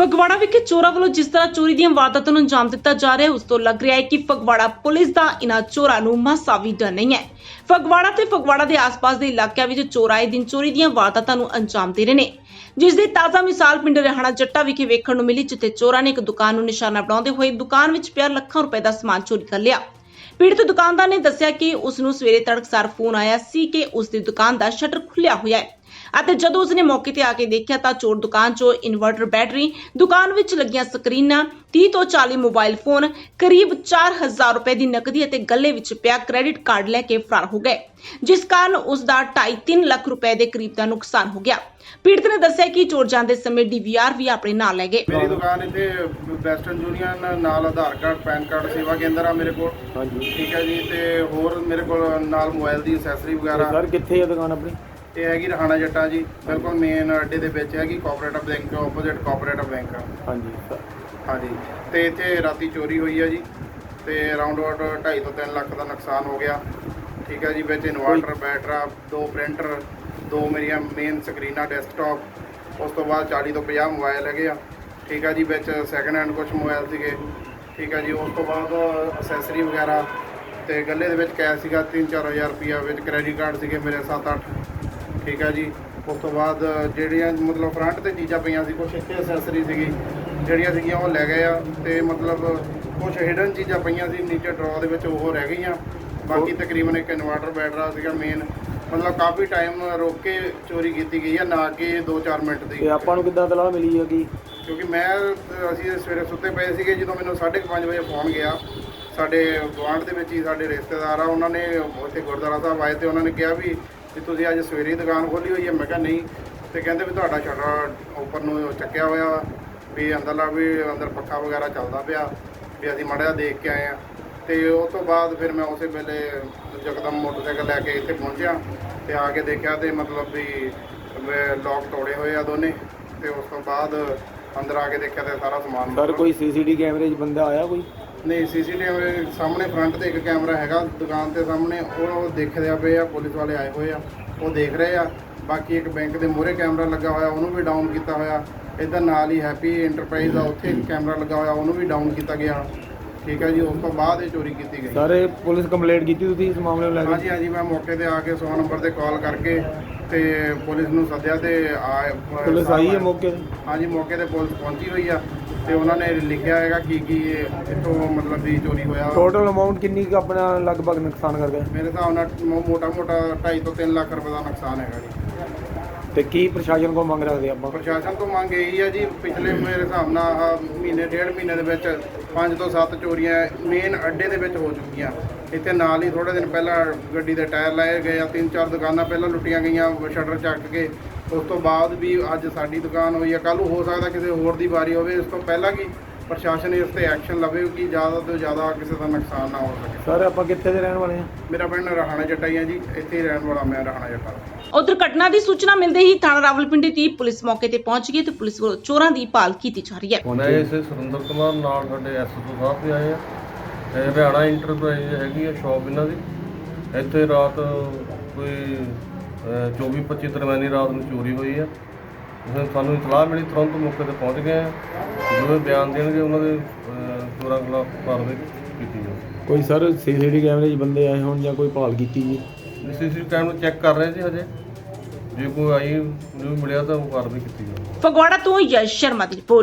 ਫਗਵਾੜਾ ਵਿਖੇ ਚੋਰਾਂ ਵੱਲੋਂ ਜਿਸ ਤਰ੍ਹਾਂ ਚੋਰੀ ਦੀਆਂ ਵਾਰਦਾਤਾਂ ਨੂੰ ਅੰਜਾਮ ਦਿੱਤਾ ਜਾ ਰਿਹਾ ਹੈ, ਉਸ ਤੋਂ ਲੱਗ ਰਿਹਾ ਹੈ ਕਿ ਫਗਵਾੜਾ ਪੁਲਿਸ ਦਾ ਇਨ੍ਹਾਂ ਚੋਰਾਂ ਨੂੰ ਮਾਸਾ ਵੀ ਡਰ ਨਹੀਂ ਹੈ। ਫਗਵਾੜਾ ਤੇ ਫਗਵਾੜਾ ਦੇ ਆਸ-ਪਾਸ ਦੇ ਇਲਾਕਿਆਂ ਵਿੱਚ ਚੋਰ ਆਏ ਦਿਨ ਚੋਰੀ ਦੀਆਂ ਵਾਰਦਾਤਾਂ ਨੂੰ ਅੰਜਾਮ ਦੇ ਰਹੇ ਨੇ। ਜਿਸ ਦੀ ਤਾਜ਼ਾ ਮਿਸਾਲ ਪਿੰਡ ਰਹਿਣਾ ਜੱਟਾ ਵਿਖੇ ਵੇਖਣ ਨੂੰ ਮਿਲੀ, ਜਿੱਥੇ ਚੋਰਾਂ ਨੇ ਇੱਕ ਦੁਕਾਨ ਨੂੰ ਨਿਸ਼ਾਨਾ ਬਣਾਉਂਦੇ ਹੋਏ ਦੁਕਾਨ ਵਿੱਚ ਪਿਆ ਲੱਖਾਂ ਰੁਪਏ ਦਾ ਸਮਾਨ ਚੋਰੀ ਕਰ ਲਿਆ। ਪੀੜਤ ਦੁਕਾਨਦਾਰ ਨੇ ਦੱਸਿਆ ਕਿ ਉਸ ਨੂੰ ਸਵੇਰੇ ਤੜਕਸਾਰ ਫੋਨ ਆਇਆ ਸੀ ਕਿ ਉਸ ਦੀ ਦੁਕਾਨ ਦਾ ਸ਼ਟਰ ਖੁੱਲਿਆ ਹੋਇਆ ਹੈ। ਅਤੇ ਜਦੋਂ ਉਸਨੇ ਮੌਕੇ ਤੇ ਆ ਕੇ ਦੇਖਿਆ ਤਾਂ ਚੋਰ ਦੁਕਾਨ 'ਚੋਂ ਇਨਵਰਟਰ ਬੈਟਰੀ ਦੁਕਾਨ ਵਿੱਚ ਲੱਗੀਆਂ ਸਕਰੀਨਾਂ 30 ਤੋਂ 40 ਮੋਬਾਈਲ ਫੋਨ ਕਰੀਬ 4000 ਰੁਪਏ ਦੀ ਨਕਦੀ ਅਤੇ ਗੱਲੇ ਵਿੱਚ ਪਿਆ ਕ੍ਰੈਡਿਟ ਕਾਰਡ ਲੈ ਕੇ ਫਰਾਰ ਹੋ ਗਏ ਜਿਸ ਕਾਰਨ ਉਸ ਦਾ 2.5 ਲੱਖ ਰੁਪਏ ਦੇ ਕਰੀਬ ਦਾ ਨੁਕਸਾਨ ਹੋ ਗਿਆ। ਪੀੜਤ ਨੇ ਦੱਸਿਆ ਕਿ ਚੋਰ ਜਾਂਦੇ ਸਮੇਂ ਡੀਵੀਆਰ ਵੀ ਆਪਣੇ ਨਾਲ ਲੈ ਗਏ। ਮੇਰੀ ਦੁਕਾਨ ਇੱਥੇ ਵੈਸਟਰਨ ਯੂਨੀਅਨ ਨਾਲ ਆਧਾਰ ਕਾਰਡ ਪੈਨ ਕਾਰਡ ਸੇਵਾ ਕੇਂਦਰ ਆ ਮੇਰੇ ਕੋਲ। ਹਾਂਜੀ। ਠੀਕ ਹੈ ਜੀ ਤੇ ਹੋਰ ਮੇਰੇ ਕੋਲ ਨਾਲ ਮੋਬਾਈਲ ਦੀ ਐਕਸੈਸਰੀ ਵਗੈਰਾ। ਸਰ ਕਿੱਥੇ ਹੈ ਦੁਕਾਨ ਆਪਣੀ? ਇਹ ਹੈਗੀ ਰਹਾਣਾ ਜੱਟਾ ਜੀ ਬਿਲਕੁਲ ਮੇਨ ਅੱਡੇ ਦੇ ਵਿੱਚ ਹੈਗੀ cooperative bank opposite cooperative bank ਹਾਂਜੀ। ਹਾਂਜੀ। ਤੇ ਇੱਥੇ ਰਾਤੀ ਚੋਰੀ ਹੋਈ ਹੈ ਜੀ ਤੇ ਅਰਾਊਂਡ ਅਬਾਊਟ 2.5 ਤੋਂ 3 ਲੱਖ ਦਾ ਨੁਕਸਾਨ ਹੋ ਗਿਆ। ਠੀਕ ਹੈ ਜੀ ਵਿੱਚ ਇਨਵਰਟਰ ਬੈਟਰਾ ਦੋ ਪ੍ਰਿੰਟਰ ਦੋ ਮੇਰੀਆਂ ਮੇਨ ਸਕਰੀਨਾਂ ਡੈਸਕਟਾਪ ਉਸ ਤੋਂ ਬਾਅਦ 40 ਤੋਂ 50 ਮੋਬਾਈਲ ਹੈਗੇ ਆ। ਠੀਕ ਹੈ ਜੀ ਵਿੱਚ ਸੈਕੰਡ ਹੈਂਡ ਕੁਝ ਮੋਬਾਈਲ ਸੀਗੇ। ਠੀਕ ਹੈ ਜੀ ਉਸ ਤੋਂ ਬਾਅਦ ਅਸੈਸਰੀ ਵਗੈਰਾ ਤੇ ਗੱਲੇ ਦੇ ਵਿੱਚ ਕੈਸ਼ ਸੀਗਾ 3-4000 ਰੁਪਇਆ ਵਿੱਚ ਕ੍ਰੈਡਿਟ ਕਾਰਡ ਸੀਗੇ ਮੇਰੇ 7-8 ਠੀਕ ਹੈ ਜੀ। ਉਸ ਤੋਂ ਬਾਅਦ ਜਿਹੜੀਆਂ ਮਤਲਬ ਫਰੰਟ ਤੇ ਚੀਜ਼ਾਂ ਪਈਆਂ ਸੀ ਕੁਝ ਇੱਥੇ ਅਸੈਸਰੀ ਸੀਗੀ ਜਿਹੜੀਆਂ ਸੀਗੀਆਂ ਉਹ ਲੈ ਗਏ ਆ ਤੇ ਮਤਲਬ ਕੁਝ ਹਿਡਨ ਚੀਜ਼ਾਂ ਪਈਆਂ ਸੀ ਨੀਚੇ ਡਰਾਅ ਦੇ ਵਿੱਚ ਉਹ ਰਹਿ ਗਈਆਂ। ਬਾਕੀ ਤਕਰੀਬਨ ਇੱਕ ਇਨਵਰਟਰ ਬੈਟਰਾ ਸੀਗਾ ਮੇਨ ਮਤਲਬ ਕਾਫੀ ਟਾਈਮ ਰੋਕ ਕੇ ਚੋਰੀ ਕੀਤੀ ਗਈ ਹੈ ਨਾ ਕਿ 2-4 ਮਿੰਟ ਦੀ। ਤੇ ਆਪਾਂ ਨੂੰ ਕਿੱਦਾਂ ਤਲਾਹ ਮਿਲੀ ਹੈ ਕਿ? ਕਿਉਂਕਿ ਮੈਂ ਅਸੀਂ ਸਵੇਰੇ ਸੁੱਤੇ ਪਏ ਸੀਗੇ ਜਦੋਂ ਮੈਨੂੰ 5:30 ਵਜੇ ਫੋਨ ਗਿਆ। ਸਾਡੇ ਗੁਆਂਢ ਦੇ ਵਿੱਚ ਹੀ ਸਾਡੇ ਰਿਸ਼ਤੇਦਾਰ ਆ ਉਹਨਾਂ ਨੇ ਉੱਥੇ ਗੁਰਦੁਆਰਾ ਸਾਹਿਬ ਆਏ ਤੇ ਉਹਨਾਂ ਨੇ ਕਿਹਾ ਵੀ ਵੀ ਤੁਸੀਂ ਅੱਜ ਸਵੇਰੇ ਹੀ ਦੁਕਾਨ ਖੋਲੀ ਹੋਈ ਹੈ। ਮੈਂ ਕਿਹਾ ਨਹੀਂ। ਤੇ ਕਹਿੰਦੇ ਵੀ ਤੁਹਾਡਾ ਸ਼ਟਰ ਉੱਪਰ ਨੂੰ ਚੱਕਿਆ ਹੋਇਆ ਵਾ, ਵੀ ਅੰਦਰਲਾ ਵੀ ਅੰਦਰ ਪੱਖਾ ਵਗੈਰਾ ਚੱਲਦਾ ਪਿਆ ਵੀ ਅਸੀਂ ਮੜਿਆ ਦੇਖ ਕੇ ਆਏ ਆ ਤੇ ਉਸ ਤੋਂ ਬਾਅਦ ਫਿਰ ਮੈਂ ਉਸੇ ਵੇਲੇ ਜਕਦਮ ਮੋਟਰਸਾਈਕਲ ਲੈ ਕੇ ਇੱਥੇ ਪਹੁੰਚਿਆ ਤੇ ਆ ਕੇ ਦੇਖਿਆ ਤੇ ਮਤਲਬ ਵੀ ਲੋਕ ਤੋੜੇ ਹੋਏ ਆ ਦੋਨੇ। ਤੇ ਉਸ ਤੋਂ ਬਾਅਦ ਅੰਦਰ ਆ ਕੇ ਦੇਖਿਆ ਤੇ ਸਾਰਾ ਸਮਾਨ ਸਰ ਕੋਈ ਸੀਸੀਟੀ ਕੈਮਰੇ 'ਚ ਬੰਦਾ ਆਇਆ ਕੋਈ? ਨਹੀਂ ਸੀਸੀਟੀਵੀ ਸਾਹਮਣੇ ਫਰੰਟ ਤੇ ਇੱਕ ਕੈਮਰਾ ਹੈਗਾ ਦੁਕਾਨ ਦੇ ਸਾਹਮਣੇ। ਉਹ ਦੇਖਦੇ ਆ ਪਏ ਆ ਪੁਲਿਸ ਵਾਲੇ ਆਏ ਹੋਏ ਆ ਉਹ ਦੇਖ ਰਹੇ ਆ। ਬਾਕੀ ਇੱਕ ਬੈਂਕ ਦੇ ਮੂਹਰੇ ਕੈਮਰਾ ਲੱਗਾ ਹੋਇਆ ਉਹਨੂੰ ਵੀ ਡਾਊਨ ਕੀਤਾ ਹੋਇਆ। ਇੱਧਰ ਨਾਲ ਹੀ ਹੈਪੀ ਇੰਟਰਪ੍ਰਾਈਜ਼ ਆ ਉੱਥੇ ਇੱਕ ਕੈਮਰਾ ਲੱਗਾ ਹੋਇਆ ਉਹਨੂੰ ਵੀ ਡਾਊਨ ਕੀਤਾ ਗਿਆ। ਠੀਕ ਹੈ ਜੀ ਉਸ ਤੋਂ ਬਾਅਦ ਇਹ ਚੋਰੀ ਕੀਤੀ ਗਈ। ਸਰ ਇਹ ਪੁਲਿਸ ਕੰਪਲੇਂਟ ਕੀਤੀ ਤੁਸੀਂ ਇਸ ਮਾਮਲੇ ਨੂੰ ਲੈ ਕੇ? ਹਾਂਜੀ ਹਾਂਜੀ ਮੈਂ ਮੌਕੇ ਤੇ ਆ ਕੇ 100 ਨੰਬਰ ਤੇ ਕਾਲ ਕਰਕੇ ਤੇ ਪੁਲਿਸ ਨੂੰ ਸੱਦਿਆ ਤੇ ਆ ਪੁਲਿਸ ਆਈ ਹੈ ਮੌਕੇ ਤੇ? ਹਾਂਜੀ ਮੌਕੇ ਤੇ ਪੁਲਿਸ ਪਹੁੰਚੀ ਹੋਈ ਆ। ਤੇ ਉਹਨਾਂ ਨੇ ਲਿਖਿਆ ਹੈਗਾ ਕੀ ਕੀ ਇੱਥੋਂ ਮਤਲਬ ਵੀ ਚੋਰੀ ਹੋਇਆ। ਟੋਟਲ ਅਮਾਉਂਟ ਕਿੰਨੀ ਕੁ ਆਪਣਾ ਲਗਭਗ ਨੁਕਸਾਨ ਕਰ ਗਿਆ ਮੇਰੇ ਹਿਸਾਬ ਨਾਲ ਮੋਟਾ ਮੋਟਾ 2.5 ਤੋਂ 3 ਲੱਖ ਰੁਪਏ ਦਾ ਨੁਕਸਾਨ ਹੈਗਾ ਜੀ। ਤੇ ਕੀ ਪ੍ਰਸ਼ਾਸਨ ਕੋਲ ਮੰਗ ਰੱਖਦੇ ਆਪਾਂ? ਪ੍ਰਸ਼ਾਸਨ ਤੋਂ ਮੰਗ ਇਹੀ ਹੈ ਜੀ ਪਿਛਲੇ ਮੇਰੇ ਹਿਸਾਬ ਨਾਲ ਆਹ ਮਹੀਨੇ ਡੇਢ ਮਹੀਨੇ ਦੇ ਵਿੱਚ 5 ਤੋਂ 7 ਚੋਰੀਆਂ ਮੇਨ ਅੱਡੇ ਦੇ ਵਿੱਚ ਹੋ ਚੁੱਕੀਆਂ। ਇੱਥੇ ਨਾਲ ਹੀ ਥੋੜੇ ਦਿਨ ਪਹਿਲਾਂ ਗੱਡੀ ਦੇ ਟਾਇਰ ਲਾਏ ਗਏ ਆ ਤਿੰਨ ਚਾਰ ਦੁਕਾਨਾਂ ਪਹਿਲਾਂ ਲੁੱਟੀਆਂ ਗਈਆਂ ਸ਼ਟਰ ਚੱਕ ਕੇ ਉਸ ਤੋਂ ਬਾਅਦ ਵੀ ਅੱਜ ਸਾਡੀ ਦੁਕਾਨ ਹੋਈ ਆ। ਕੱਲ੍ਹ ਨੂੰ ਹੋ ਸਕਦਾ ਕਿਸੇ ਹੋਰ ਦੀ ਵਾਰੀ ਹੋਵੇ। ਇਸ ਤੋਂ ਪਹਿਲਾਂ ਕਿ ਪ੍ਰਸ਼ਾਸਨ ਇਸ ਤੇ ਐਕਸ਼ਨ ਲਵੇ ਕਿ ਜ਼ਿਆਦਾ ਤੋਂ ਜ਼ਿਆਦਾ ਕਿਸੇ ਦਾ ਨੁਕਸਾਨ ਨਾ ਹੋ ਸਕੇ। ਸਰ ਆਪਾਂ ਕਿੱਥੇ ਦੇ ਰਹਿਣ ਵਾਲੇ ਆ? ਮੇਰਾ ਪਿੰਡ ਰਹਾਣਾ ਜੱਟਾ ਹੀ ਹੈ ਜੀ। ਇੱਥੇ ਹੀ ਰਹਿਣ ਵਾਲਾ ਮੈਂ ਰਹਾਣਾ ਜੱਟਾ। ਉਧਰ ਘਟਨਾ ਦੀ ਸੂਚਨਾ ਮਿਲਦੇ ਹੀ ਥਾਣਾ ਰਾਵਲਪਿੰਡੀ ਦੀ ਪੁਲਿਸ ਮੌਕੇ ਤੇ ਪਹੁੰਚ ਗਈ ਤੇ ਪੁਲਿਸ ਵੱਲੋਂ ਚੋਰਾਂ ਦੀ ਭਾਲ ਕੀਤੀ ਜਾ ਰਹੀ ਹੈ। ਮੈਂ ਇਸੇ ਸੁਰਿੰਦਰ ਕੁਮਾਰ ਨਾਲ ਸਾਡੇ ਐਸਐਸਓ ਸਾਹਿਬ ਵੀ ਆਏ ਆ। ਤੇ ਹਰਿਆਣਾ ਇੰਟਰਪ੍ਰਾਈਜ਼ ਹੈਗੀ ਆ ਸ਼ਾਪ ਇਹਨਾਂ ਦੀ। ਇੱਥੇ ਰਾਤ ਕੋਈ 24-25 ਦਰਮਿਆਨੀ ਰਾਤ ਨੂੰ ਚੋਰੀ ਹੋਈ ਆ ਉਸ ਸਾਨੂੰ ਇਤਲਾਹ ਮਿਲੀ ਤੁਰੰਤ ਮੌਕੇ ਤੇ ਪਹੁੰਚ ਗਏ ਆ ਜੋ ਇਹ ਬਿਆਨ ਦੇਣਗੇ ਉਹਨਾਂ ਦੇ ਚੋਰਾਂ ਖਿਲਾਫ ਕਾਰਵਾਈ ਕੀਤੀ ਜਾਊਗੀ। ਕੋਈ ਸਰ ਸੀਸੀਟੀ ਕੈਮਰੇ 'ਚ ਬੰਦੇ ਆਏ ਹੋਣ ਜਾਂ ਕੋਈ ਭਾਲ ਕੀਤੀ ਜੀ ਸੀਸੀਟੀਵੀ ਕੈਮਰਾ ਚੈੱਕ ਕਰ ਰਹੇ ਸੀ ਹਜੇ। ਜੇ ਕੋਈ ਆਈ ਨੂੰ ਮਿਲਿਆ ਤਾਂ ਉਹ ਕਾਰਵਾਈ ਕੀਤੀ ਜਾਊਗੀ। ਫਗਵਾੜਾ ਤੋਂ ਯਸ਼ ਸ਼ਰਮਾ ਦੀ ਰਿਪੋਰਟ।